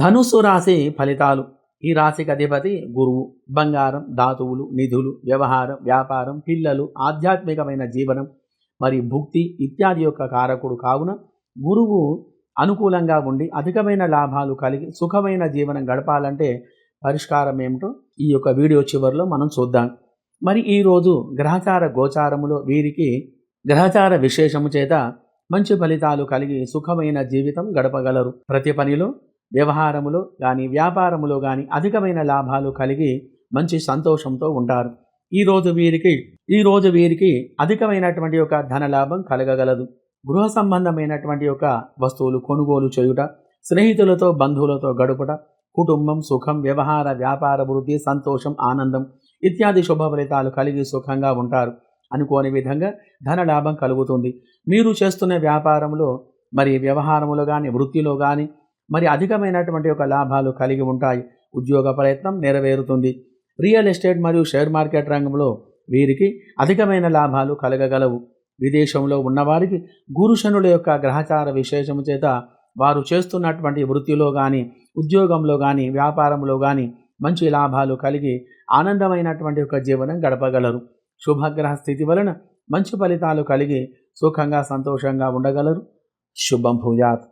ధనుస్సు రాశి ఫలితాలు. ఈ రాశికి అధిపతి గురువు. బంగారం ధాతువులు నిధులు వ్యవహారం వ్యాపారం పిల్లలు ఆధ్యాత్మికమైన జీవనం మరి భుక్తి ఇత్యాది యొక్క కారకుడు కావున గురువు అనుకూలంగా ఉండి అధికమైన లాభాలు కలిగి సుఖమైన జీవనం గడపాలంటే పరిష్కారం ఏమిటో ఈ యొక్క వీడియో చివరిలో మనం చూద్దాం. మరి ఈరోజు గ్రహచార గోచారములో వీరికి గ్రహచార విశేషము చేత మంచి ఫలితాలు కలిగి సుఖమైన జీవితం గడపగలరు. ప్రతి పనిలో వ్యవహారములో కానీ వ్యాపారములో కానీ అధికమైన లాభాలు కలిగి మంచి సంతోషంతో ఉంటారు. ఈరోజు వీరికి ఈరోజు వీరికి అధికమైనటువంటి ఒక ధన లాభం కలగగలదు. గృహ సంబంధమైనటువంటి ఒక వస్తువులు కొనుగోలు చేయుట స్నేహితులతో బంధువులతో గడుపుట కుటుంబం సుఖం వ్యవహార వ్యాపార వృద్ధి సంతోషం ఆనందం ఇత్యాది శుభ ఫలితాలు కలిగి సుఖంగా ఉంటారు. అనుకోని విధంగా ధన లాభం కలుగుతుంది. మీరు చేస్తున్న వ్యాపారంలో మరి వ్యవహారములో కానీ వృత్తిలో కానీ మరి అధికమైనటువంటి ఒక లాభాలు కలిగి ఉంటాయి. ఉద్యోగ ప్రయత్నం నెరవేరుతుంది. రియల్ ఎస్టేట్ మరియు షేర్ మార్కెట్ రంగంలో వీరికి అధికమైన లాభాలు కలగగలవు. విదేశంలో ఉన్నవారికి గురుశనుల యొక్క గ్రహచార విశేషము చేత వారు చేస్తున్నటువంటి వృత్తిలో కానీ ఉద్యోగంలో కానీ వ్యాపారంలో కానీ మంచి లాభాలు కలిగి ఆనందమైనటువంటి ఒక జీవనం గడపగలరు. శుభగ్రహ స్థితి వలన మంచి ఫలితాలు కలిగి సుఖంగా సంతోషంగా ఉండగలరు. శుభం భూయాత్.